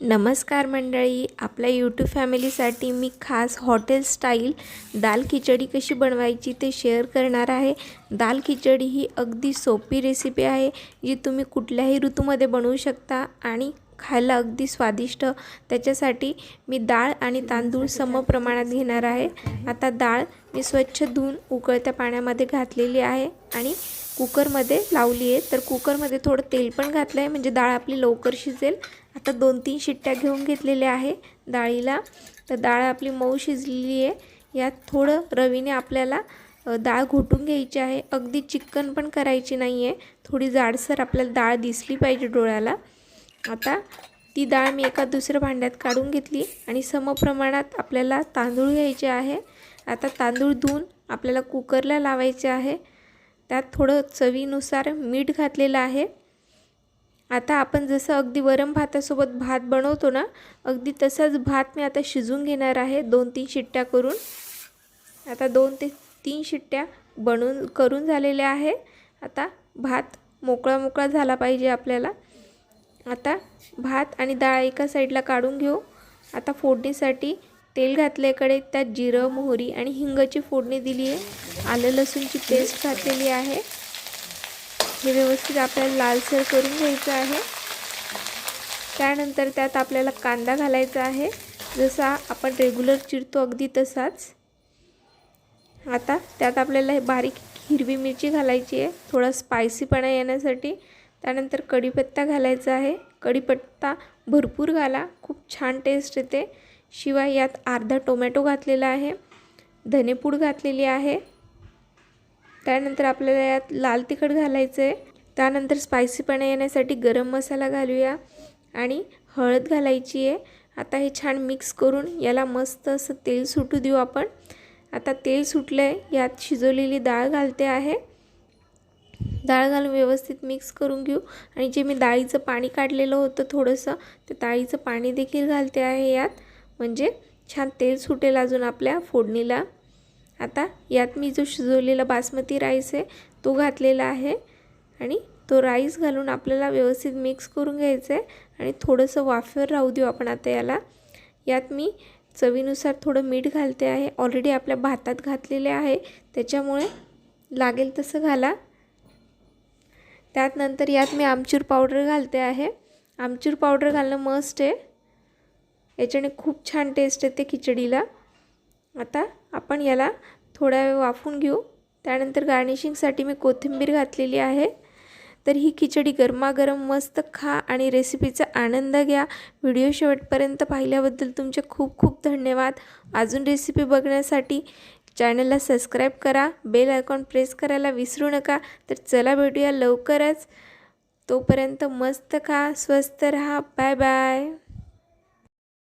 नमस्कार मंडळी आपल्या यूट्यूब फॅमिलीसाठी मी खास हॉटेल स्टाईल दाल खिचडी कशी बनवायची ते शेअर करणार आहे. दाल खिचडी ही अगदी सोपी रेसिपी आहे जी तुम्ही कुठल्याही ऋतूमध्ये बनवू शकता आणि खायला अगदी स्वादिष्ट. त्याच्यासाठी मी डाळ आणि तांदूळ सम प्रमाणात घेणार आहे. आता डाळ मी स्वच्छ धुवून उकळत्या पाण्यामध्ये घातलेली आहे आणि कुकरमध्ये लावली आहे. तर कुकरमध्ये थोडं तेल पण घातलं आहे म्हणजे डाळ आपली लवकर शिजेल. आता दोन तीन शिट्ट्या घेऊन घेतलेल्या आहे डाळीला. तर डाळ आपली मऊ शिजलेली आहे. यात थोडं रवीने आपल्याला डाळ घोटून घ्यायची आहे. अगदी चिकन पण करायची नाही आहे थोडी जाडसर आपल्याला डाळ दिसली पाहिजे डोळ्याला. आता ती डाळ मी एका दुसऱ्या भांड्यात काढून घेतली आणि समप्रमाणात आपल्याला तांदूळ घ्यायचे आहे. आता तांदूळ धुवून आपल्याला कुकरला लावायचे आहे. त्यात थोडं चवीनुसार मीठ घातलेलं आहे. आता आपण जसं अगदी वरम भातासोबत भात बनवतो ना अगदी तसाच भात मी आता शिजून घेणार आहे. दोन तीन शिट्ट्या करून. आता दोन ते तीन शिट्ट्या बनवून करून झालेल्या आहे. आता भात मोकळा मोकळा झाला पाहिजे आपल्याला. आता भात आणि डाळ एका साईडला काढून घेऊ. आता फोडणीसाठी तेल घातल्याकडे त्यात जिरं मोहरी आणि हिंगाची फोडणी दिली आहे. आलं लसूणची पेस्ट घातलेली आहे. हे व्यवस्थित आपल्याला लालसर करून घ्यायचं आहे. त्यानंतर त्यात आपल्याला कांदा घालायचा आहे. जसा आपण रेग्युलर चिरतो अगदी तसाच. आता त्यात आपल्याला हे बारीक हिरवी मिरची घालायची आहे. थोडा स्पायसीपणा येण्यासाठी त्यानंतर कढीपत्ता घालायचा आहे. कढीपत्ता भरपूर घाला. खूप छान टेस्ट येते. शिवाय यात अर्धा टोमॅटो घातलेला आहे. धनेपूड घातलेली आहे. त्यानंतर आपल्याला यात लाल तिखट घालायचं आहे. त्यानंतर स्पायसीपणा येण्यासाठी गरम मसाला घालूया आणि हळद घालायची आहे. आता हे छान मिक्स करून याला मस्त असं तेल सुटू देऊ आपण. आता तेल सुटलं आहे यात शिजवलेली डाळ घालते आहे. डाळ घालून व्यवस्थित मिक्स करून घेऊ. आणि जे मी डाळीचं पाणी काढलेलं होतं थोडंसं ते डाळीचं पाणी देखील घालते आहे यात. म्हणजे छान तेल सुटेल अजून आपल्या फोडणीला. आता यात मी जो शिजवलेला बासमती राईस आहे तो घातलेला आहे. आणि तो राईस घालून आपल्याला व्यवस्थित मिक्स करून घ्यायचं आहे. आणि थोडंसं वाफेवर राहू देऊ आपण आता याला. यात मी चवीनुसार थोडं मीठ घालते आहे. ऑलरेडी आपल्या भातात घातलेले आहे. त्याच्यामुळे लागेल तसं घाला. त्यात नंतर यात मी आमचूर पावडर घालते आहे. आमचूर पावडर घालणं मस्ट आहे. याच्याने खूप छान टेस्ट येते खिचडीला. आता आपण याला थोडा वेळ वाफून घेऊ. त्यानंतर गार्निशिंगसाठी मी कोथिंबीर घातलेली आहे. तर ही खिचडी गरमागरम मस्त खा आणि रेसिपीचा आनंद घ्या. व्हिडिओ शेवटपर्यंत पाहिल्याबद्दल तुमचे खूप खूप धन्यवाद. अजून रेसिपी बघण्यासाठी चॅनलला सबस्क्राईब करा बेल आयकॉन प्रेस करायला विसरू नका. तर चला भेटूया लवकरच. तोपर्यंत मस्त खा स्वस्त रहा. Bye bye.